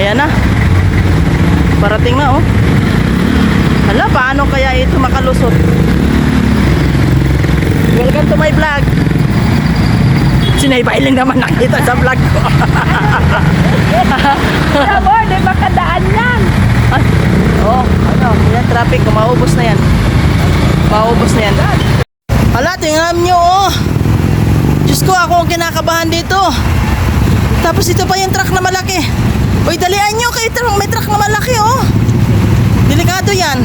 Ayan na. Parating na oh. Hala, paano kaya ito makalusot? Welcome to my vlog. Sinaybay lang naman nakita sa vlog ko. Sabor, di ba kadaan yan? Ay, oh, ano, yan traffic, maubos na yan. Maubos na yan. Hala, tingnan nyo, oh. Diyos ko, ako ang kinakabahan dito. Tapos ito pa yung truck na malaki. Uy, dalian nyo, kay truck, may truck na malaki, oh. Delikado yan.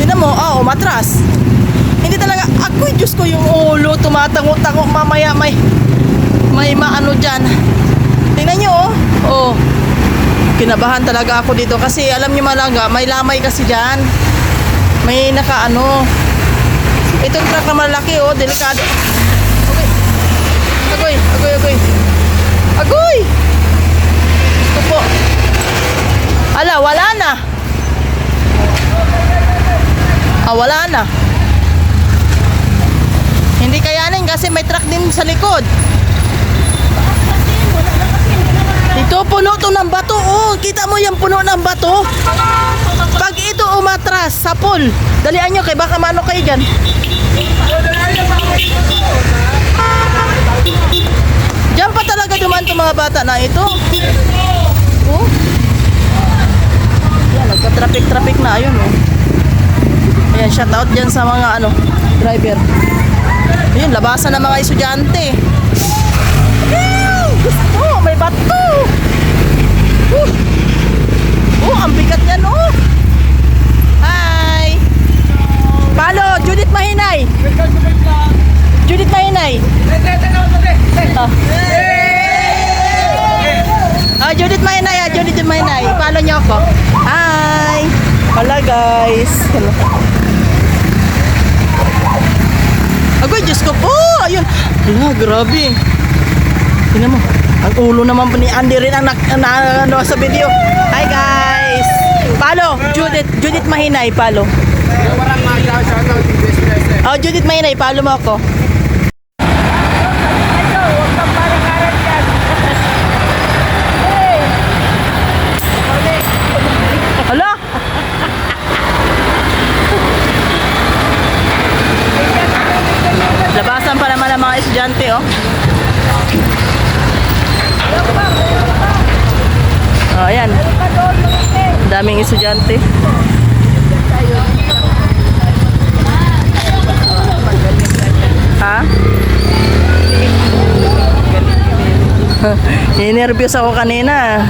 Tingnan mo, oh, umatras. Hindi talaga, ako, Diyos ko, yung ulo, tumatango-tango, mamaya may, may maano dyan. Tingnan nyo, oh. Oh. Kinabahan talaga ako dito kasi alam niyo malaga, may lamay kasi diyan. May nakaano. Itong truck na malaki oh, delikado. Okay. Agoy, agoy. Agoy! Ito po. Ala, wala na. Ah, wala na. Hindi kayanin kasi may truck din sa likod. Ito, puno to ng bato. Oh, kita mo yung puno ng bato? Pag ito umatras sa pool, dalian nyo kay baka mano kayo dyan. Diyan pa talaga duman itong mga bata na ito. Oh. Yan, nagka-traffic-traffic na. Ayun, oh. Ayan, shout out dyan sa mga ano, driver. Ayun, labasan ng mga estudyante. Ew! Gusto! May bato! Uh! Oh, ang bigat yan, oh! Hi! Palo, Judith Mahinay! Judith Mahinay! Ah. Ah, Judith Mahinay, ah, Judith Mahinay. Palo niyo ako. Hi! Hala, guys. Hala. Ko po! Ayun! Hala, grabe. Tingnan mo. Ang ulo naman ni Andy rin ang na, ano, sa video. Hi guys! Palo, Judith, Judith Mahinay, palo. Oh, Judith Mahinay, palo mo ako. Ito, huwag kang parang-karan dyan. Hey! Hala! Labasan pa naman ang mga estudyante, oh. Oh, ayan. Daming estudyante. Ha? Inervyos ako kanina.